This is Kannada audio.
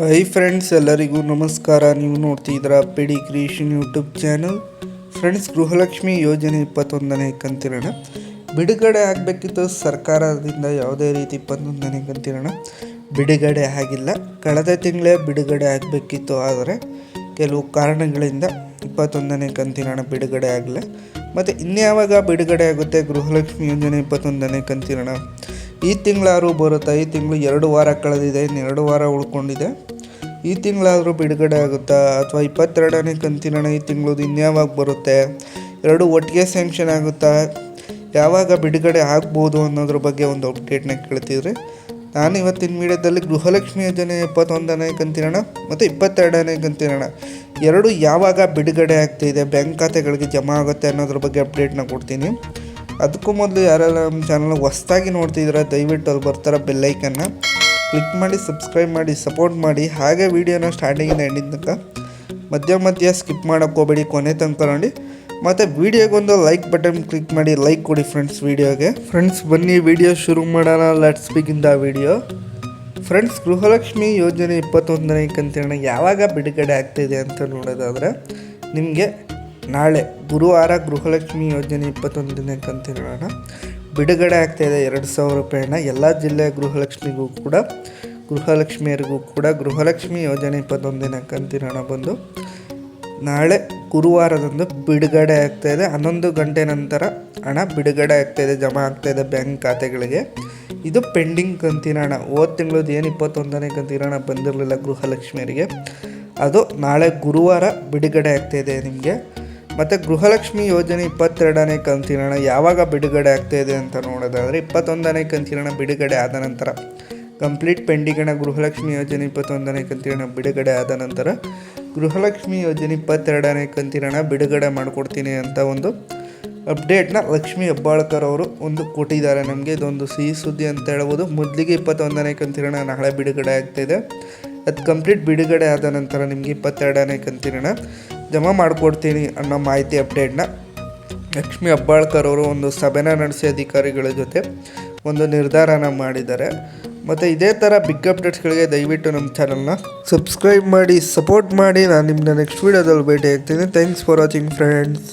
ಹೈ ಫ್ರೆಂಡ್ಸ್ ಎಲ್ಲರಿಗೂ ನಮಸ್ಕಾರ. ನೀವು ನೋಡ್ತಿದ್ದೀರಾ PD creation YouTube channel friends Gruhalakshmi ಯೋಜನೆ ಇಪ್ಪತ್ತೊಂದನೇ ಕಂತಿರೋಣ. ಬಿಡುಗಡೆ ಆಗಬೇಕಿತ್ತು ಸರ್ಕಾರದಿಂದ ಯಾವುದೇ ರೀತಿ ಇಪ್ಪತ್ತೊಂದನೇ ಕಂತಿರೋಣ. ಬಿಡುಗಡೆ ಆಗಿಲ್ಲ. ಕಳೆದ ತಿಂಗಳೇ ಬಿಡುಗಡೆ ಆಗಬೇಕಿತ್ತು, ಆದರೆ ಕೆಲವು ಕಾರಣಗಳಿಂದ ಇಪ್ಪತ್ತೊಂದನೇ ಕಂತಿರೋಣ ಬಿಡುಗಡೆ ಆಗಿಲ್ಲ. ಮತ್ತು ಇನ್ಯಾವಾಗ ಬಿಡುಗಡೆ ಆಗುತ್ತೆ ಗೃಹಲಕ್ಷ್ಮಿ ಯೋಜನೆ ಇಪ್ಪತ್ತೊಂದನೇ ಕಂತಿರೋಣ? ಈ ತಿಂಗಳಾರು ಬರುತ್ತಾ? ಈ ತಿಂಗಳು ಎರಡು ವಾರ ಕಳೆದಿದೆ, ಇನ್ನು ಎರಡು ವಾರ ಉಳ್ಕೊಂಡಿದೆ. ಈ ತಿಂಗಳಾದರೂ ಬಿಡುಗಡೆ ಆಗುತ್ತಾ ಅಥವಾ ಇಪ್ಪತ್ತೆರಡನೇ ಕಂತಿನ ಈ ತಿಂಗಳದು ಇನ್ಯಾವಾಗ ಬರುತ್ತೆ? ಎರಡು ಒಟ್ಟಿಗೆ ಸ್ಯಾಂಕ್ಷನ್ ಆಗುತ್ತಾ? ಯಾವಾಗ ಬಿಡುಗಡೆ ಆಗ್ಬೋದು ಅನ್ನೋದ್ರ ಬಗ್ಗೆ ಒಂದು ಅಪ್ಡೇಟ್ನ ಕೇಳ್ತಿದ್ರೆ ನಾನು ಇವತ್ತಿನ ಮೀಡಿಯಾದಲ್ಲಿ ಗೃಹಲಕ್ಷ್ಮಿ ಯೋಜನೆ ಇಪ್ಪತ್ತೊಂದನೇ ಕಂತಿನ ಮತ್ತು ಇಪ್ಪತ್ತೆರಡನೇ ಕಂತಿನ ಎರಡು ಯಾವಾಗ ಬಿಡುಗಡೆ ಆಗ್ತಿದೆ ಬ್ಯಾಂಕ್ ಖಾತೆಗಳಿಗೆ ಜಮಾ ಆಗುತ್ತೆ ಅನ್ನೋದ್ರ ಬಗ್ಗೆ ಅಪ್ಡೇಟ್ನ ಕೊಡ್ತೀನಿ. ಅದಕ್ಕೂ ಮೊದಲು ಯಾರೆಲ್ಲ ನಮ್ಮ ಚಾನಲ್ ಹೊಸ್ದಾಗಿ ನೋಡ್ತಿದ್ರೆ, ದಯವಿಟ್ಟು ಅಲ್ಲಿ ಬರ್ತಾರೆ ಬೆಲ್ಲೈಕನ್ನ ಕ್ಲಿಕ್ ಮಾಡಿ ಸಬ್ಸ್ಕ್ರೈಬ್ ಮಾಡಿ ಸಪೋರ್ಟ್ ಮಾಡಿ. ಹಾಗೆ ವೀಡಿಯೋನ ಸ್ಟಾರ್ಟಿಂಗಿಂದ ಎಂಡಿಂಗ್ ತನಕ ಮಧ್ಯ ಮಧ್ಯ ಸ್ಕಿಪ್ ಮಾಡೋಕ್ಕೆ ಹೋಗಬೇಡಿ ಕೊನೆ ತನಕ ನೋಡಿ. ಮತ್ತು ವೀಡಿಯೋಗೊಂದು ಲೈಕ್ ಬಟನ್ ಕ್ಲಿಕ್ ಮಾಡಿ ಲೈಕ್ ಕೊಡಿ ಫ್ರೆಂಡ್ಸ್ ವೀಡಿಯೋಗೆ ಫ್ರೆಂಡ್ಸ್ ಬನ್ನಿ ವಿಡಿಯೋ ಶುರು ಮಾಡೋಣ. Let's begin the video friends Gruhalakshmi ಯೋಜನೆ ಇಪ್ಪತ್ತೊಂದನೇ ಕಂತಿನ ಯಾವಾಗ ಬಿಡುಗಡೆ ಆಗ್ತಿದೆ ಅಂತ ನೋಡೋದಾದರೆ ನಿಮಗೆ ನಾಳೆ ಗುರುವಾರ ಗೃಹಲಕ್ಷ್ಮಿ ಯೋಜನೆ ಇಪ್ಪತ್ತೊಂದನೇ ಕಂತಿನ ಬಿಡುಗಡೆ ಆಗ್ತಾಯಿದೆ ಎರಡು ಸಾವಿರ ರೂಪಾಯಿನ ಎಲ್ಲ ಜಿಲ್ಲೆಯ ಗೃಹಲಕ್ಷ್ಮಿಗೂ ಕೂಡ, ಗೃಹಲಕ್ಷ್ಮಿಯರಿಗೂ ಕೂಡ ಗೃಹಲಕ್ಷ್ಮಿ ಯೋಜನೆ ಇಪ್ಪತ್ತೊಂದಿನ ಕಂತಿನ ಹಣ ಬಂದು ನಾಳೆ ಗುರುವಾರದಂದು ಬಿಡುಗಡೆ ಆಗ್ತಾಯಿದೆ ಹನ್ನೊಂದು ಗಂಟೆ ನಂತರ ಹಣ ಬಿಡುಗಡೆ ಆಗ್ತಾಯಿದೆ ಜಮಾ ಆಗ್ತಾಯಿದೆ ಬ್ಯಾಂಕ್ ಖಾತೆಗಳಿಗೆ. ಇದು ಪೆಂಡಿಂಗ್ ಕಂತಿನ ಹಣ ಹೋದ ತಿಂಗಳದ್ದು ಏನು ಇಪ್ಪತ್ತೊಂದನೇ ಕಂತಿನ ಹಣ ಬಂದಿರಲಿಲ್ಲ ಗೃಹಲಕ್ಷ್ಮಿಯರಿಗೆ. ಅದು ನಾಳೆ ಗುರುವಾರ ಬಿಡುಗಡೆ ಆಗ್ತಾಯಿದೆ ನಿಮಗೆ. ಮತ್ತು ಗೃಹಲಕ್ಷ್ಮಿ ಯೋಜನೆ ಇಪ್ಪತ್ತೆರಡನೇ ಕಂತಿನ ಯಾವಾಗ ಬಿಡುಗಡೆ ಆಗ್ತಾಯಿದೆ ಅಂತ ನೋಡೋದಾದರೆ ಇಪ್ಪತ್ತೊಂದನೇ ಕಂತಿನ ಬಿಡುಗಡೆ ಆದ ನಂತರ, ಕಂಪ್ಲೀಟ್ ಪೆಂಡಿಂಗ್ ಗೃಹಲಕ್ಷ್ಮಿ ಯೋಜನೆ ಇಪ್ಪತ್ತೊಂದನೇ ಕಂತಿನ ಬಿಡುಗಡೆ ಆದ ನಂತರ ಗೃಹಲಕ್ಷ್ಮಿ ಯೋಜನೆ ಇಪ್ಪತ್ತೆರಡನೇ ಕಂತಿನ ಬಿಡುಗಡೆ ಮಾಡಿಕೊಡ್ತೀನಿ ಅಂತ ಒಂದು ಅಪ್ಡೇಟ್ನ ಲಕ್ಷ್ಮಿ ಹೆಬ್ಬಾಳ್ಕರ್ ಅವರು ಒಂದು ಕೊಟ್ಟಿದ್ದಾರೆ. ನಮಗೆ ಇದೊಂದು ಸಿಹಿ ಸುದ್ದಿ ಅಂತ ಹೇಳ್ಬೋದು. ಮೊದಲಿಗೆ ಇಪ್ಪತ್ತೊಂದನೇ ಕಂತಿನ ಹಣ ನಾಳೆ ಬಿಡುಗಡೆ ಆಗ್ತಾಯಿದೆ ಅದು ಕಂಪ್ಲೀಟ್ ಬಿಡುಗಡೆ ಆದ ನಂತರ ನಿಮಗೆ ಇಪ್ಪತ್ತೆರಡನೇ ಕಂತಿನ ಜಮಾ ಮಾಡಿಕೊಡ್ತೀನಿ ಅನ್ನೋ ಮಾಹಿತಿ ಅಪ್ಡೇಟ್ನ ಲಕ್ಷ್ಮಿ ಅಬ್ಬಾಳ್ಕರ್ ಅವರು ಒಂದು ಸಭೆನ ನಡೆಸಿ ಅಧಿಕಾರಿಗಳ ಜೊತೆ ಒಂದು ನಿರ್ಧಾರನ ಮಾಡಿದ್ದಾರೆ. ಮತ್ತು ಇದೇ ಥರ ಬಿಗ್ ಅಪ್ಡೇಟ್ಸ್ಗಳಿಗೆ ದಯವಿಟ್ಟು ನಮ್ಮ ಚಾನಲ್ನ ಸಬ್ಸ್ಕ್ರೈಬ್ ಮಾಡಿ ಸಪೋರ್ಟ್ ಮಾಡಿ. ನಾನು ನಿಮ್ಮನ್ನ ನೆಕ್ಸ್ಟ್ ವೀಡಿಯೋದಲ್ಲಿ ಭೇಟಿ ಆಗ್ತೀನಿ. Thanks for watching friends